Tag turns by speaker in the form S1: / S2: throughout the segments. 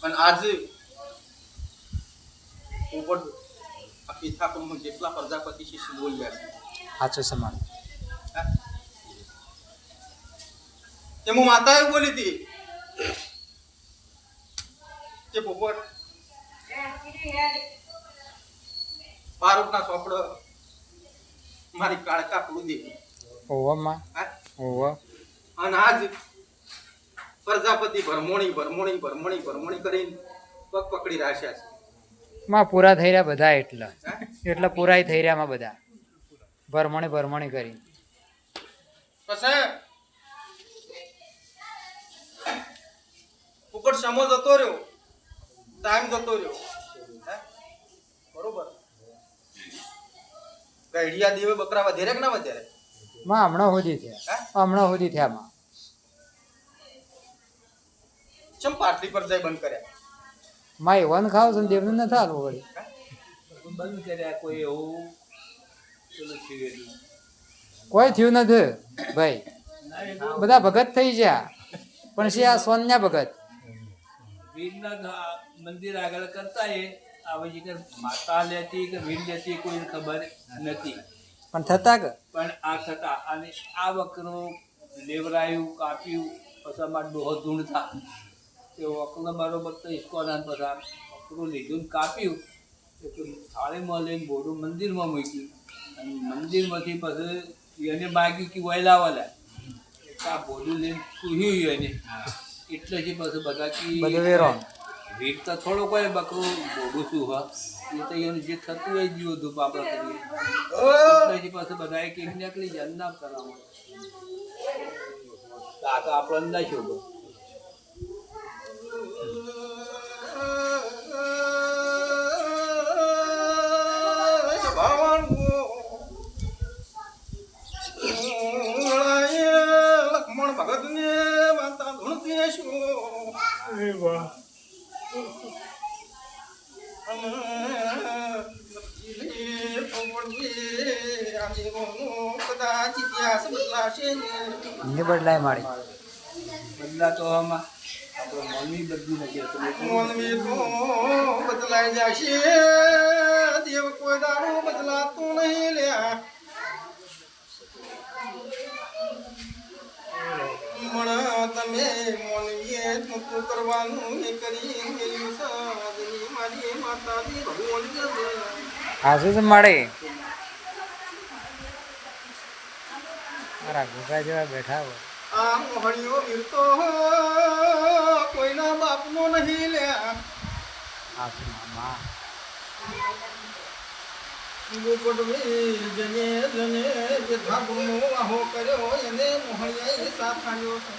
S1: પણ આજે ઉપર પિતા પિથાપુરમાં જેટલા પ્રજાપતિ શિષ્ય બોલ્યા છે
S2: સાચો સમાન
S1: હા? માતા માતાએ બોલી હતી કે પોપટ પારુકના ચોપડો મારી કાળકા પૂરું
S2: દેવી
S1: ઓવામાં
S2: ઓવા
S1: અને આજ પ્રજાપતિ ભરમોણી ભરમોણી ભરમોણી ભરમોણી કરીને પગ પકડી રાખ્યા છે.
S2: માં પૂરા થઈ રહ્યા બધા એટલા? એટલે પૂરાય થઈ રહ્યા માં બધા. ભરમણી ભરમણી કરી.
S1: પછી ફુકટ સમો જતો રહ્યો. ટાઈમ જતો રહ્યો. હે? બરોબર. કઈડિયા દેવે બકરા વધારે કે ના વધારે
S2: માં હમણાં સુધી થયા. હમણાં સુધી થયા માં.
S1: ચમ પાટલી પર જઈ બંધ કર્યા?
S2: માય વન ખાવ છે દેવને ન નથી હાલવું વળી
S3: બંધ કર્યા કોઈ એવું
S2: કોઈ થયું નથી. ભાઈ બધા ભગત થઈ ગયા. પણ છે આ સોન્યા ભગત.
S3: વીરના મંદિર આગળ કરતા એ આ પછી કે માતા લેતી કે વીર લેતી કોઈને ખબર નથી.
S2: પણ થતા કે?
S3: પણ આ થતા. અને આ વકરો લેવરાયું કાપ્યું પછી અમારે ડોહો ધૂણતા તે વકરો બરોબર તો ઇસ્કોના બધા વકરું લીધું કાપ્યું. એટલું થાળીમાં લઈને બોરું મંદિરમાં મૂક્યું. અને મંદિરમાંથી પછી એને માગ્યું કે વહેલાવાલા આ બોલું લઈને સુહ્યું એને. એટલે જે પછી બધા કી
S2: બધું વેરો.
S3: વીર તો થોડો કોઈ બકરું બોલું શું હા? એ તો એનું જે થતું હોય જીવ ધૂપ આપણે કરીએ. એટલે જ પછી બધા એક એક નીકળી જાય ના કરાવો આ તો આપણને ના શોભો
S1: ને
S2: બદલાય મારી.
S3: બદલા તો આમાં મમ્મી બદલી નથી
S1: મોનવી તો બદલાઈ જશે દેવ કોઈ દાડો બદલાતું નહીં લ્યા મણ તમે નતું કરવાનું એ કરી સાધની મારી માતાજી ભગવાન જશે
S2: હાસુ છે મળે. મારા ગુગા જેવા બેઠા હોય.
S1: આ મોહણીઓ વીરતો કોઈના બાપનો નહીં લે
S2: હાસુ માં
S1: મુકુટવી જને જને જે ભાગનો આહો કર્યો એને મોહણીએ સાથ આલ્યો છે.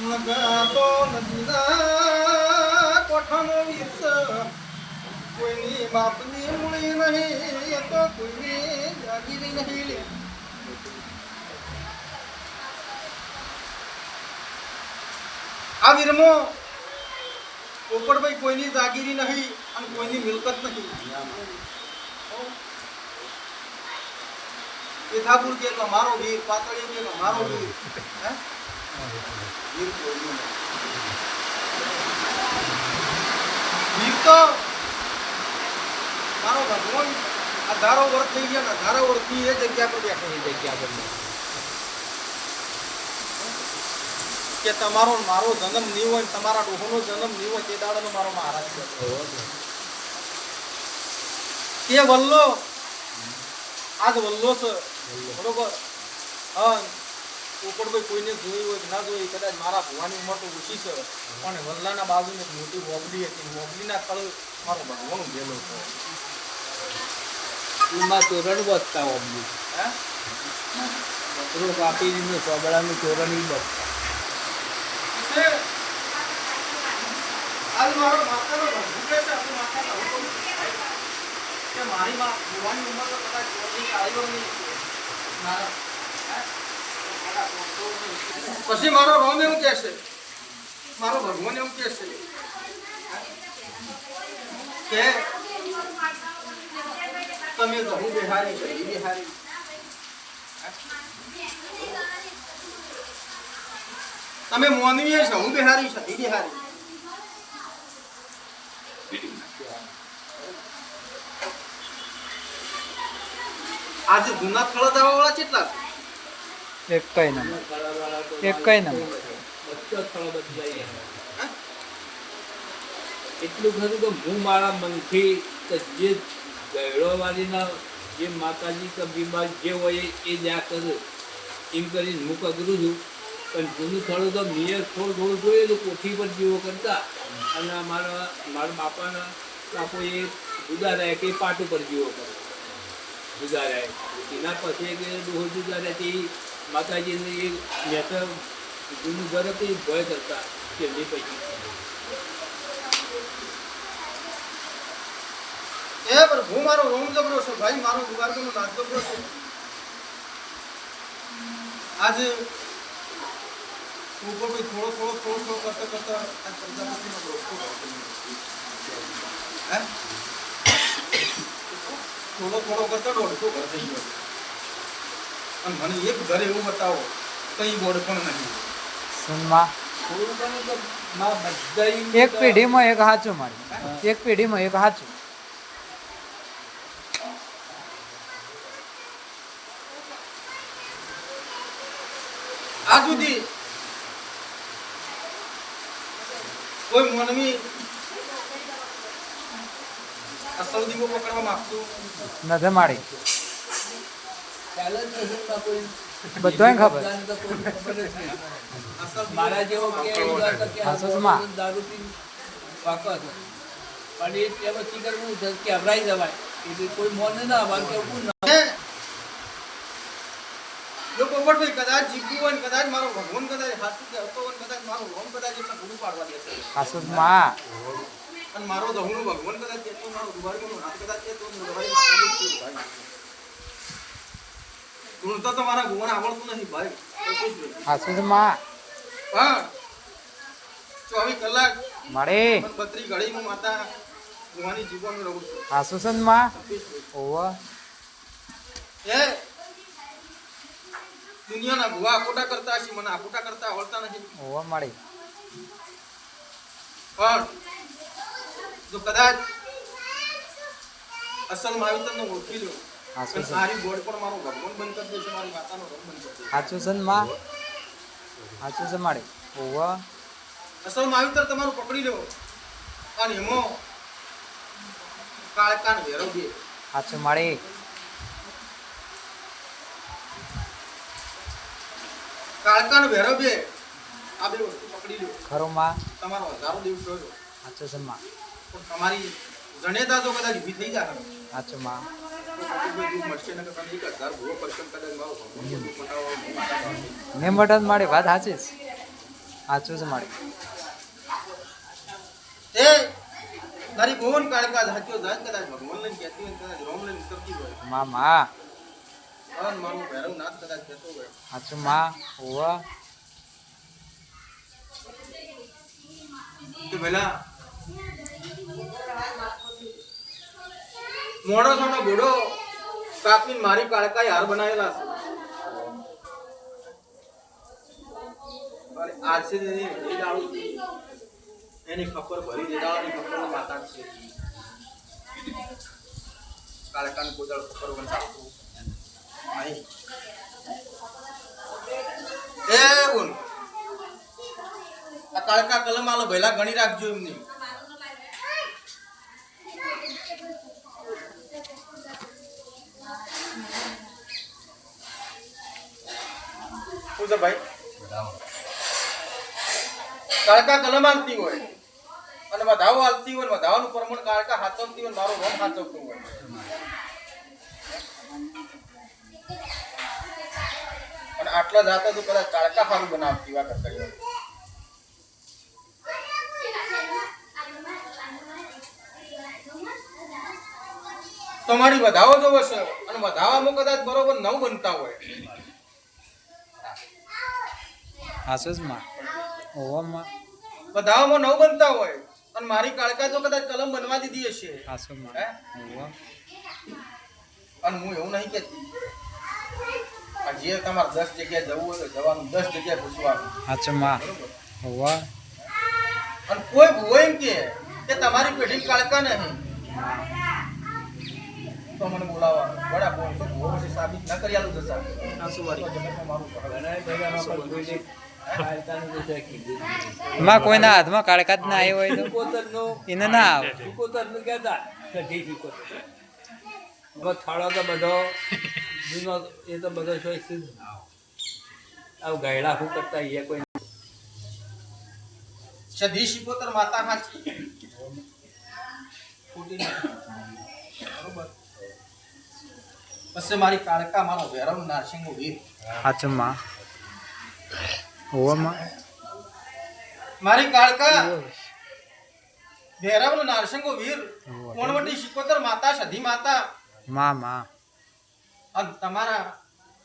S1: નગા તો નદીના કોઠાનો છે. કોઈની બાપની મૂળી નહીં તો કોઈની જાગીરી નહીં લે આ વીરમો પોપટભાઈ કોઈની જાગીરી નહીં અને કોઈની મિલકત નહીં યથાપુર કે મારો વીર, પાતળી કે મારો વીર, હે? કે તમારો મારો જન્મ નહીં હોય તમારા ડોહોનો જન્મ નહીં હોય તે દાડાનો મારો મહારાજ. તે વલ્લો? આજ વલ્લો છે. બરોબર? હા. પોપટભાઈ કોઈને જોયું હોય કે ના જોયું કદાચ મારા ભુવાની ઉંમર તો ઓછી છે પણ વલ્લાના બાજુની એક મોટી વોબલી હતી વોબલીના કળ મારો ભગવાન ગયેલો હતો
S3: એમાં તોરણ બચતા અમની
S1: હે
S3: કાપીને સોબડાનું તોરણ
S1: છે. આજ મારો ભવાની ઉંમર તો કદાચ. મારા-? પછી મારો રોમ એવું કે છે, મારો ભગવાન એવું કહે છે કે તમે જહુ બિહારી જઈ બિહારી તમે મોનવી છો, હું બિહારી છું બિહારી આજે જૂના થળો દાવા વાળા કેટલા છે?
S2: એક કઈ નંબર.
S3: ખરાવાળા
S2: એક કઈ નંબર.
S3: એટલું ખરું કે હું મારા મનથી જે ગયડોવાળીના જે માતાજી કે બીમાર જે હોય એ જ્યાં કરું. એમ કરીને હું કરું છું. પણ જૂનું થોડું તો મેં થોડું થોડું જોયેલું, કોઠી પર જેવો કરતા. અને મારા મારા બાપાના બાપો એ જુદા રહે કે પાટ ઉપર જેવો કરે જુદા રહે એના પછી જુદા રહે માતાજીને એ મહેતા ગુરુ ભરત એ ભય કરતા કે નહીં પછી
S1: એ પણ હું મારો રોમ જબરો છું, ભાઈ મારો દુવારકોનો નાચ જબરો છું. આજે હું ભાઈ થોડો થોડો થોડો થોડો કરતા કરતા આ પ્રજાપતિનો રોસ્તો હે? થોડો થોડો કરતા દોઢસો ઘર થઈ ગયો. અને મને એક ઘરે એવું બતાવો કઈ બોર્ડ પણ નહીં.
S2: સુનમાં? એક પેઢીમાં એક હાચું મારી. એક પેઢીમાં એક હાચું.
S1: આ સુધી કોઈ મોનવી અસલ પકડવા માંગતું
S2: નથી મારી
S3: ખ્યાલ જ નથી માં કોઈ
S2: બધાને ખબર.
S3: મારા જેવો કે
S1: પકડવા
S3: એવા તો કે આ
S2: હા, સસમા.
S3: દારૂ પીને પાકો હતો. પણ એ તે પછી કરવું કે અભરાઈ જવાય એટલે કોઈ મોને ના આવે કે ના
S1: જો પોપટભાઈ કદાચ જીવવું હોય કદાચ મારો ભગવાન કદાચ હાથું હતો હોય કદાચ મારો રોમ કદાચ એમને પૂરું પાડવા દેશે અને મારો દહુનો ભગવાન કદાચ એટલો મારો નાથ કદાચ એટલો ભાઈ તો તમારા ગુણ આવડતું નથી ભાઈ. કલ્પેશભાઈ.
S2: હાસુમાં
S1: પણ ચોવીસ કલાક
S2: મારે
S1: બત્રી ઘડી હું માતા ગુવાની જીવન રહું છું.
S2: હાસુસનમાં
S1: માં?
S2: ઓવા
S1: એ દુનિયાના ભુવા આકોટા કરતા છે મને આકોટા કરતા આવડતા નથી.
S2: ઓવા મારી
S1: પણ જો કદાચ અસલ માવિતરને ઓળખી લો. અને
S2: હાસુસન
S1: મારી બોર્ડ પણ મારો
S2: ઓવ
S1: અસલ માવિતર તમારું પકડી લો. અને એમાં કાળકાન ભેરવ બે
S2: હાચું મારી.
S1: કાળકાન ભેરવ બે આ બે વસ્તુ પકડી લો.
S2: ખરોમાં
S1: તમારો હજારો દિવસ રહ્યો
S2: હાચુસનમાં
S1: પણ તમારી જણેતા તો કદાચ ઊભી થઈ જાય
S2: હાચુમાં
S1: ને મારો
S2: મટન વાત સાચી છે હાચું છે મારી.
S1: એ તારી ભુવન કાળકા હાચ્યો જાય કદાચ ભગવાન લઈને કહેતી હોય ને કદાચ રોમ લઈને કરતી હોય. મારું ભૈરવ નાથ કદાચ કહેતો હોય.
S2: હાચું માં ઓવ
S1: કે પેલા મોડો સોનો ઘોડો કાપી મારી કાળકાએ હાર બનાવેલા છે. અરે આજે એની ખબર ભરી દેવાની ખબર માતા છે. કાળકાને કોઈ દાડો ખબર વંચાવતું નહીં એ બોલ. આ કાળકા કલમ આલો ભેલા ગણી રાખજો એમની. છે ભાઈ? કાળકા કલમ આલતી હોય અને વધાવો આલતી હોય વધાવાનું પ્રમાણ કાળકા હાથવતી હોય મારું રોમ હાથવતું હોય. અને આટલા જાતા તો કદાચ કાળકા સારું બનાવતી વાત કરતા હોય. તમારી વધાવો જોવો છે અને વધાવામાં કદાચ બરોબર નવ બનતા હોય.
S2: હાચું જ માં ઓવમાં
S1: વધાવામાં નવ બનતા હોય. અને મારી કાળકા તો કદાચ કલમ બનવા દીધી હશે.
S2: હાચું માં
S1: હે? અને હું એવું નહીં કહેતી. આ જે તમારે દસ જગ્યાએ જવું હોય તો જવાનું દસ જગ્યાએ પૂછવાનું.
S2: સાચું માં હોવા
S1: અને કોઈ ભૂવો એમ કે કે તમારી પેઢી કાળકા નહીં. તો મને બોલાવા. બોલ તો ભૂવો પછી સાબિત ના કરી આલું જશે આ શું મારું
S2: માં કોઈના હાથમાં કાળકા જ ના આવ્યો હોય તો એને ના આવે.
S3: સિકોતરનું કહેતા કઢી થાળો તો બધો જૂનો એ તો બધો ચોઈસ આવું ગાયડા શું કરતા એ કોઈ
S1: સધી શિકોતર માતા હાચી. ખોટી બરોબર. પછી મારી કાળકા મારો ભૈરવ નારસિંહ ઊભી.
S2: સાચું માં હોવા માં
S1: મારી કાળકા. ભૈરવ નારસિંહો વીર. કોણવટી શિકોતર માતા સધી માતા.
S2: મા મા.
S1: અને તમારા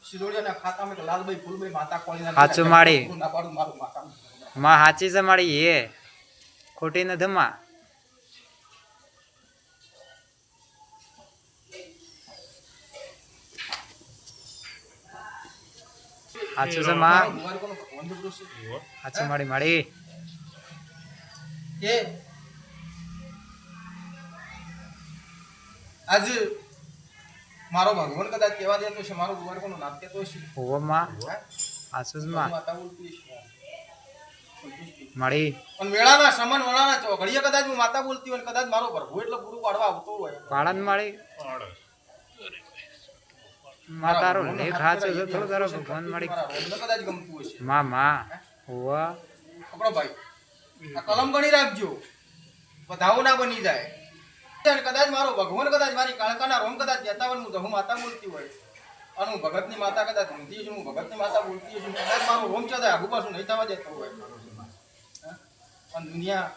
S1: શિરોડિયાના ખાતામાં એક લાલભાઈ ફૂલભાઈ માતા કોળીના
S2: હાચું
S1: માતા
S2: માં સાચી છે મારી એ ખોટી નથી માં. છે સાચું મારી મારી.
S1: કે આજે મારો ભગવાન કદાચ કહેવા દેતો છે મારો ગુવાર કોનું નામ કહેતો છે
S2: હોવા માં.
S1: હે?
S2: સાચું માં.
S1: માતા બોલતી છે
S2: મારી.
S1: પણ મેળાના સમન વળાના ચોઘડીએ કદાચ હું માતા બોલતી હોય કદાચ મારો પ્રભુ એટલે પૂરું પાડવા આવતો હોય.
S2: પાળન મારી. માં તારો લેખ હાચો છે થોડો તારો ભગવાન
S1: મળી કદાચ ગમતું હશે
S2: માં માં હોવા.
S1: પકડો ભાઈ આ કલમ ગણી રાખજો. વધાવો ના બની જાય. કદાચ મારો ભગવાન કદાચ મારી કાળકાના રોમ કદાચ કહેતા હોય હું હું માતા બોલતી હોય. અને હું ભગતની માતા કદાચ ઊંધી છું હું ભગતની માતા બોલતી છું કદાચ મારો રોમ છે આગુ પાછું નહીં થવા જતો હોય. પણ દુનિયા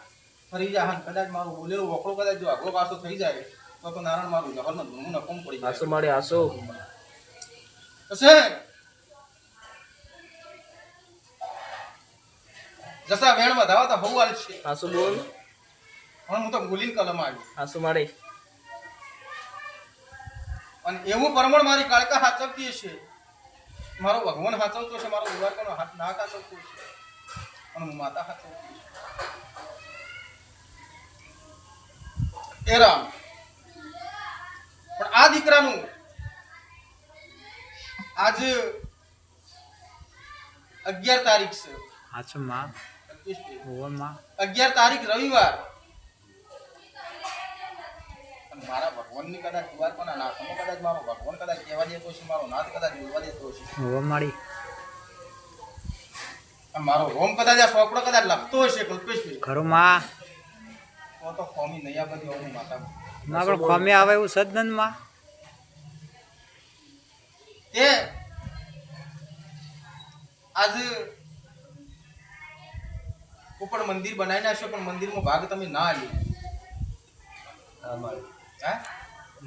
S1: ફરી જાય અને કદાચ મારો બોલેલો વકડો કદાચ જો આગો પાછો થઈ જાય તો તો નારાયણ મારું જહરમાં ધૂમું નકમ પડી જાય.
S3: મારે આસો.
S1: હશે જસા વેણ ધાવા તા બહુ હાલ છે.
S3: હાસુ બોલ?
S1: પણ હું તો ભૂલીને કલમ આવી
S3: હાસુ મારે?
S1: અને એવું પરમણ મારી કાળકા હાચવતી છે મારો ભગવાન હાચવતો છે મારો દ્વારકાનો હાથ ના હાચવતો છે અને હું માતા હાચવતી છું એ રામ. પણ આ દીકરાનું આજ અગિયાર તારીખ છે.
S2: સાચું માં ઓવરમાં
S1: અગિયાર તારીખ રવિવાર. મારા ભગવાનની કદાચ દ્વારકાના નાથમાં કદાચ મારો ભગવાન કદાચ કહેવા દેતો છે મારો નાથ કદાચ બોલવા દેતો છે.
S2: હોવા
S1: માડી મારો રોમ કદાચ આ સોપડો કદાચ લખતો હશે કલ્પેશભાઈ
S2: ખરો માં
S1: તો તો ખોમી નૈયા બધી હું માતા
S2: માં પણ ખોમે આવે એવું સદનમાં
S1: તે આજે ઉપર મંદિર બનાવી નાખ્યો પણ મંદિરમાં ભાગ તમે ના લ્યો. હે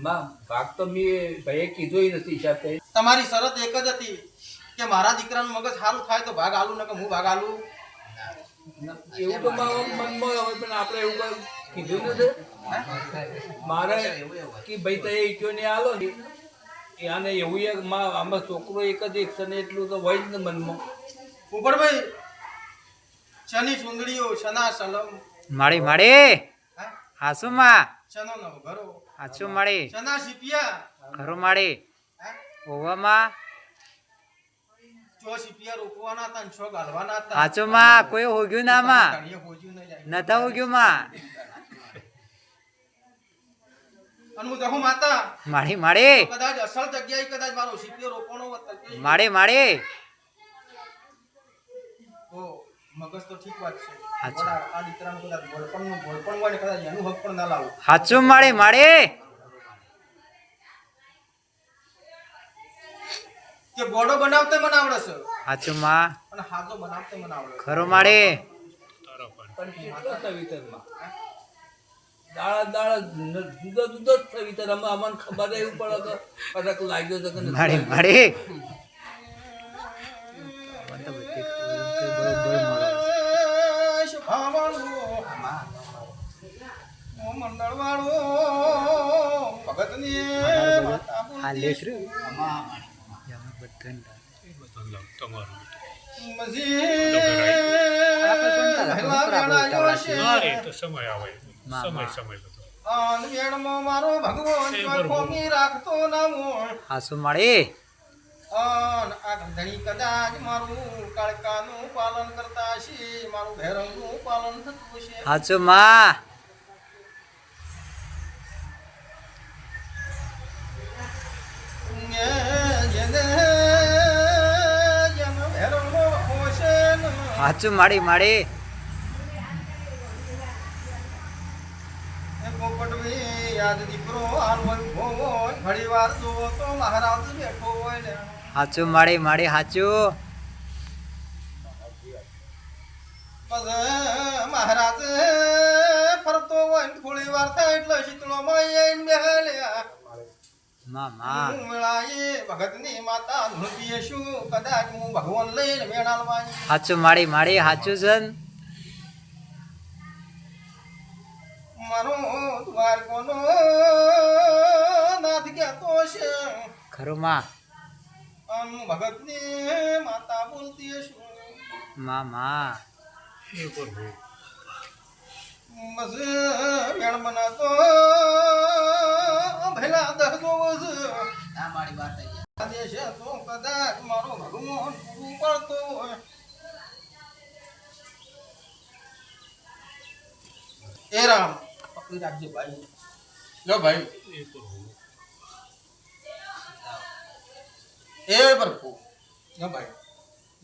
S3: માં ભાગ તો મેં ભાઈએ કીધું નથી હિસાબ
S1: તમારી શરત એક જ હતી કે મારા દીકરાનું મગજ સારું થાય તો ભાગ આલું ન કે હું ભાગ આલું?
S3: એવું તો મનમાં હવે પણ આપણે એવું કીધું નથી. મારે કે ભાઈ તો એ ઈચ્છો ને આલો. ને આને એવું એક માં આમાં છોકરો એક જ એક ને એટલું તો હોય જ ને મનમાં.
S1: ઉપરભાઈ શની સુંદરીઓ શના સલમ
S2: માળી
S1: માળી!
S2: હાસુ માં!
S1: શનો નો ઘરો?
S2: હાસુ માળી!
S1: શના સિપિયા
S2: ઘરો
S1: માળી!
S2: ઓવા માં! હાચું માં! કોઈ હોગ્યું ના માં. નતા હોગ્યું માં! મારી માળે
S1: કદાચ અસલ જગ્યાએ કદાચ મારો સિપિયો રોપવાનો હોત તો તે-
S2: મારી મારી
S1: તો મગજ તો ઠીક વાત છે. આ દીકરાનું કદાચ ભોળપણનું ભોળપણ હોય ને કદાચ એનું હક પણ ના લાવું. કે બોડો બનાવતે મને આવડે છે
S2: હાચું માં.
S1: અને હાજો બનાવતે મને આવડે છે
S2: ખરું
S3: પણ કેટલો સવિતરમાં દાડા દાડા જુદા જુદા જ સવિતર અમે અમને ખબર એવું પડે કે લાગ્યો છે
S2: મારી. મારી.
S4: તમારું. સમય આવે.
S2: માં,
S4: સમય. સમય બધો
S1: આન વેણમાં મારો ભગવાન
S4: બરોબર.
S1: રાખતો ના
S2: હાસુ માળી?
S1: આન આ ગંધણી કદાચ મારું કાળકાનું પાલન કરતા હશે મારું ભેરવનું પાલન થતું હશે.
S2: હાચુ માં.
S1: જેને જેને ભેરવનો હોશે ને.
S2: હાચુ માળી માળી
S1: એ યાદ દીકરો હોય ઊભો હોય ઘણી વાર જોવો તો મહારાજ બેઠો હોય ને.
S2: હાચુ માળી માળી હાચું.
S1: મહારાજ ફરતો હોય થોડી વાર થાય એટલે આવીને બેહલ્યા.
S2: માં માં.
S1: ભગતની માતા ધૂળતીએ શું કદાચ હું ભગવાન લઈને મેળાલવાની
S2: હાચુ માળી માળી હાચું જન.
S1: મારો દ્વારકોનો નાથ કહેતો છે.
S2: ખરું માં.
S1: આમ ભગતની માતા બોલતી છું
S2: માં માં.
S4: એ
S1: બસ વેણ બનાતો ભેલા તો કદાચ મારો ભગવાન પૂરું પડતો હોય. એ રામ. પકડી રાખજો ભાઈ. લો ભાઈ.
S4: એ પ્રભુ
S1: લો ભાઈ.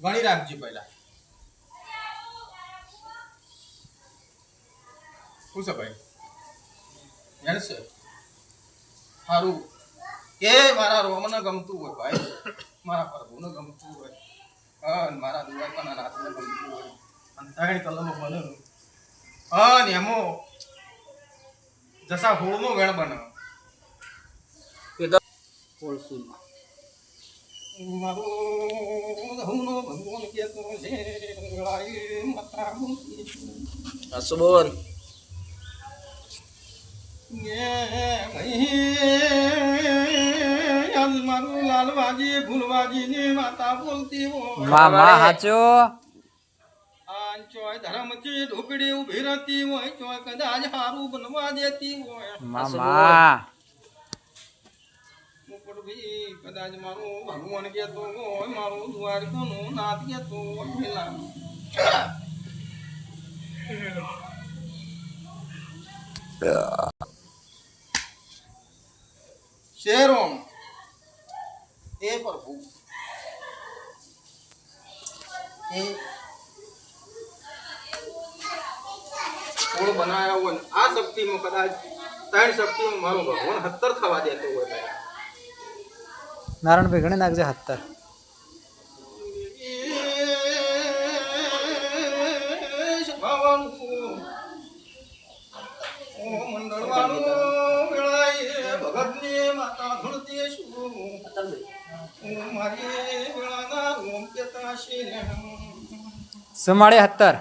S1: ગણી રાખજો પહેલા. શું છે ભાઈ? જાણશે સારું એ મારા રોમને ગમતું હોય ભાઈ. મારા પ્રભુને ગમતું હોય. હા અને મારા દ્વારકાના નાથને ગમતું હોય. અને ત્રણ કલમો બને હા ને એમો જસા હોળનો વેણ બને મારો ધૂનો ભગવાન કહેતો છે માતા આજ મારું લાલવાજી ફૂલવાજીની માતા બોલતી હોય.
S2: મા માં હાચુ?
S1: ચોય ધર્મથી ઢોકળી ઊભી રહેતી હોય ચોય કદાચ હારું બનવા દેતી હોય.
S2: માં માં
S1: કદાચ મારું ભગવાન કહેતો હોય મારું દ્વારકાનું નાથ કહેતો હોય પેલા. શેરોમ. એ પ્રભુ. એ ઓળ બનાવ્યા હોય આ શક્તિમાં કદાચ ત્રણ શક્તિમાં મારો ભગવાન હત્તર થવા દેતો હોય.
S2: નારાયણભાઈ ગણી નાખજે હત્તર. સુમાળી હત્તર.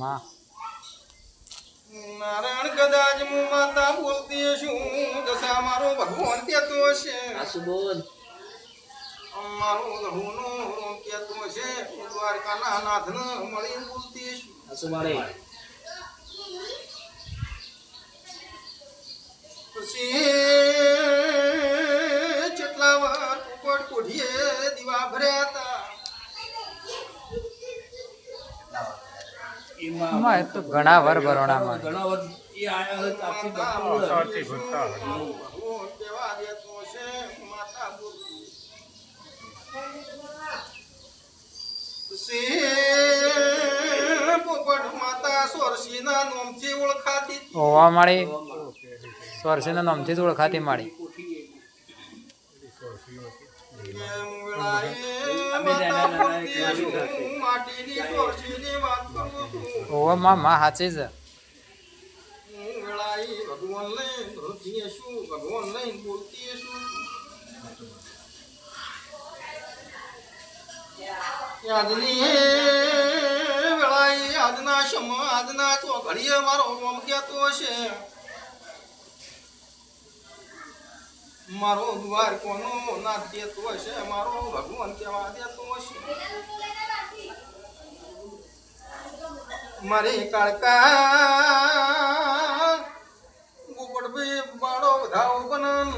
S2: માં.
S1: નારાયણ કદાચ હું માતા બોલતી છું દશા મારો ભગવાન કેતો હશે.
S3: હસબોન
S1: બોલ. મારું રોમ કેતો છે હું દ્વારકાના નાથને મળી બોલતી છું
S3: હસમારે
S1: પછી
S2: માં એ તો ઘણા વર ભરોણામાં
S3: ઘણા વાર એ આયા
S1: માતા સોરસીના નામથી ઓળખાતી
S2: માળી સ્વરસીના નામથી જ ઓળખાતી માળી.
S1: માટીની સોરસીની
S2: ઓવા માં માં
S1: ભગવાન લઈને ધોતીએ શું ભગવાન લઈને બોલતીએ શું યાદની વેળાએ આજના સમ આજના તો ઘડીએ મારો રોમ છે. મારો દ્વાર કોનો ના દેતો હશે, મારો ભગવાન કેવા દેતો હશે. મારી કાળકા. ગુપડભાઈ બાળો ધાવ બનન.